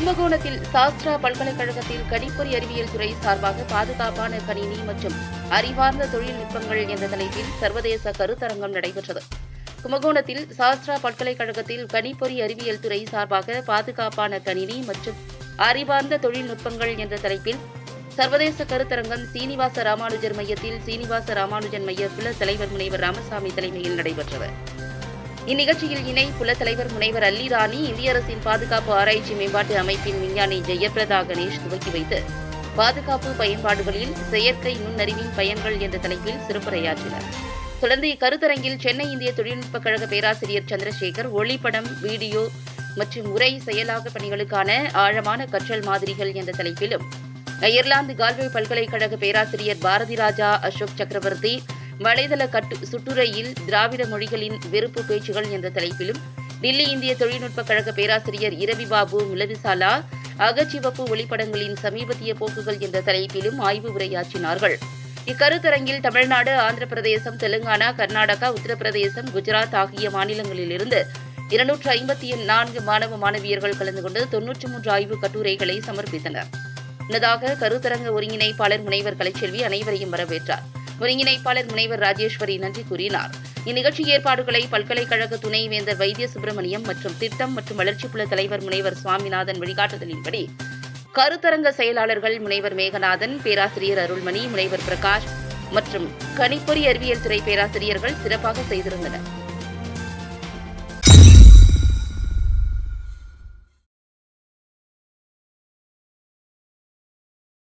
கும்பகோணத்தில் சாஸ்திரா பல்கலைக்கழகத்தில் கணிப்பொறி அறிவியல் துறை சார்பாக பாதுகாப்பான கணினி மற்றும் அறிவார்ந்த தொழில்நுட்பங்கள் என்ற தலைப்பில் சர்வதேச கருத்தரங்கம் நடைபெற்றது. கும்பகோணத்தில் சாஸ்திரா பல்கலைக்கழகத்தில் கணிப்பொறி அறிவியல் துறை சார்பாக பாதுகாப்பான கணினி மற்றும் அறிவார்ந்த தொழில்நுட்பங்கள் என்ற தலைப்பில் சர்வதேச கருத்தரங்கம் சீனிவாச ராமானுஜர் மையத்தில் சீனிவாச ராமானுஜன் மைய குல தலைவர் முனைவர் ராமசாமி தலைமையில் நடைபெற்றது. இந்நிகழ்ச்சியில் இணை புல தலைவர் முனைவர் அல்லி ராணி இந்திய அரசின் பாதுகாப்பு ஆராய்ச்சி மேம்பாட்டு அமைப்பின் விஞ்ஞானி ஜெயபிரதா கணேஷ் துவக்கி வைத்து பாதுகாப்பு பயன்பாடுகளில் செயற்கை நுண்ணறிவின் பயன்கள் என்ற தலைப்பில் சிறப்புரையாற்றினர். தொடர்ந்து இக்கருத்தரங்கில் சென்னை இந்திய தொழில்நுட்பக் கழக பேராசிரியர் சந்திரசேகர் ஒளிப்படம் வீடியோ மற்றும் உரை செயலாக்க பணிகளுக்கான ஆழமான கற்றல் மாதிரிகள் என்ற தலைப்பிலும் அயர்லாந்து கால்வே பல்கலைக்கழக பேராசிரியர் பாரதி ராஜா அசோக் சக்கரவர்த்தி வலைதள கட்டு சுட்டுரையில் திராவிட மொழிகளின் வெறுப்பு பேச்சுகள் என்ற தலைப்பிலும் தில்லி இந்திய தொழில்நுட்பக் கழக பேராசிரியர் இரவி பாபு மிலவிசாலா அகச்சிவப்பு ஒளிப்படங்களின் சமீபத்திய போக்குகள் என்ற தலைப்பிலும் ஆய்வு உரையாற்றினார்கள். இக்கருத்தரங்கில் தமிழ்நாடு ஆந்திர பிரதேசம் தெலுங்கானா கர்நாடகா உத்தரப்பிரதேசம் குஜராத் ஆகிய மாநிலங்களிலிருந்து இருநூற்று ஐம்பத்தி நான்கு மாணவ மாணவியர்கள் கலந்து கொண்டு தொன்னூற்றி மூன்று ஆய்வு கட்டுரைகளை சமர்ப்பித்தனர். முன்னதாக கருத்தரங்க ஒருங்கிணைப்பாளர் முனைவர் கலைச்செல்வி அனைவரையும் வரவேற்றார். ஒருங்கிணைப்பாளர் முனைவர் ராஜேஸ்வரி நன்றி கூறினார். இந்நிகழ்ச்சி ஏற்பாடுகளை பல்கலைக்கழக துணைவேந்தர் வைத்திய சுப்பிரமணியம் மற்றும் திட்டம் மற்றும் வளர்ச்சிக்குழு தலைவர் முனைவர் சுவாமிநாதன் வழிகாட்டுதலின்படி கருத்தரங்க செயலாளர்கள் முனைவர் மேகநாதன் பேராசிரியர் அருள்மணி முனைவர் பிரகாஷ் மற்றும் கணிப்பொறி அறிவியல் துறை பேராசிரியர்கள் சிறப்பாக செய்திருந்தனர்.